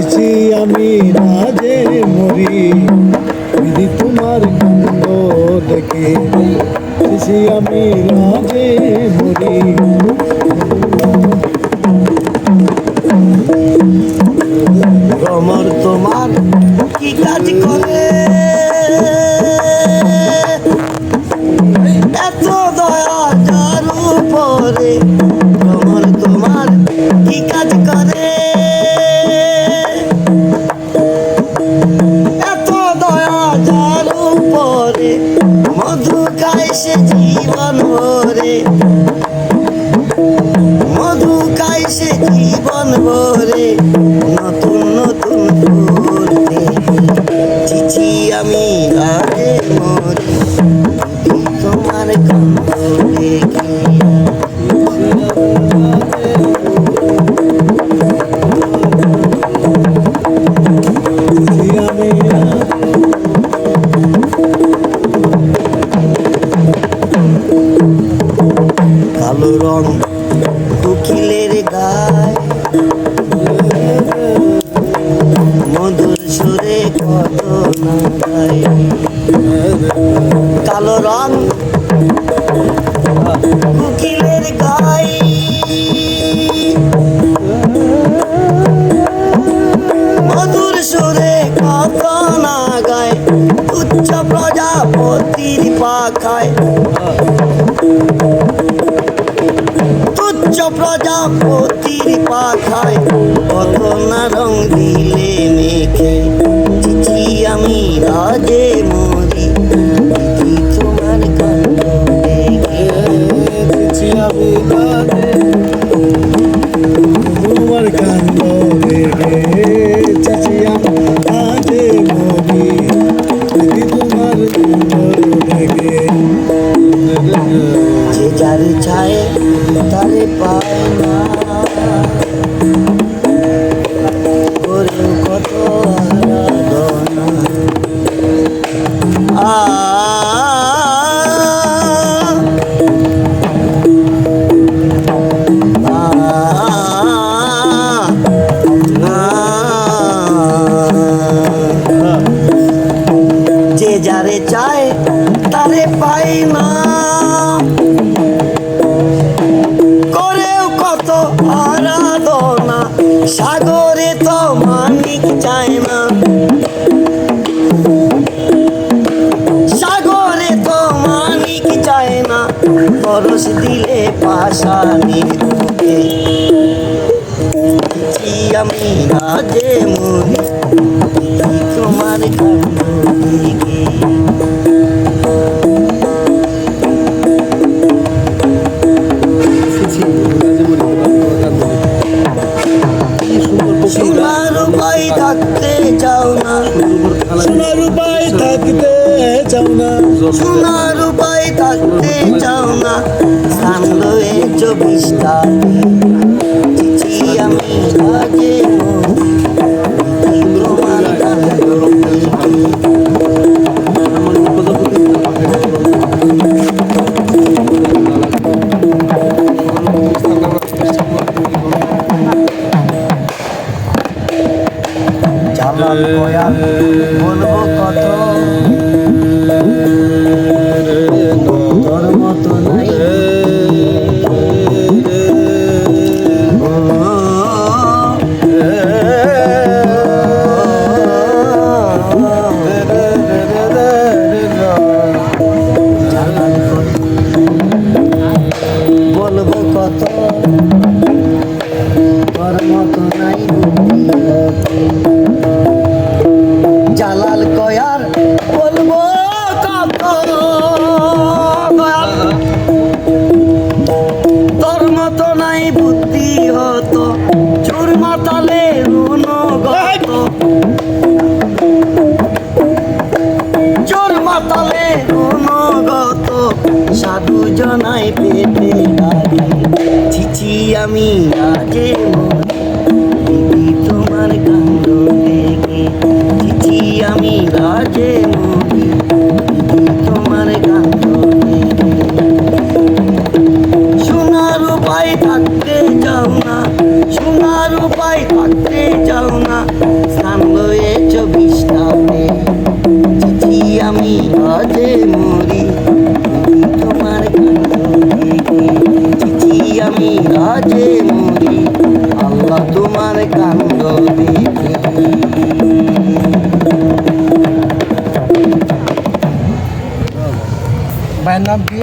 চিচি আমি রাজে মরি। দিদি তোমার গন্ধ দেখে চিচি আমি রাজে জীবন ভরে, নতুন নতুন ফুল দেখি চিচি আমি আগে মরি তোমার কান্দ দেখি কালো রং উকিলের গায় মধুর সুরে কত না গায় কালো রং উকিলের গায়। মধুর সুরে কত না গায় উচ্চ প্রজাপতির পাখায়। তুচ্ছ প্রজাপতির পাখায় কত না রং দিলে মেখে চিঠি আমি রাজে মরি। Thank you. আরাধনা, সাগরে তো মানিক চায় না। সাগরে তো মানিক চায় না, পরশ দিলে পাশানির বুকে চিঠি আমি রাজে দিদি তোমার সোনার উপায় থাকতে চাও না। স্থান লয়ে চব্বিশটা আমি রাজে মরি Motor. জনাই পেটে লাগে। চিচি আমি আজে মরি তোমার কান্দ দেখে ভাইয়ের নাম কি?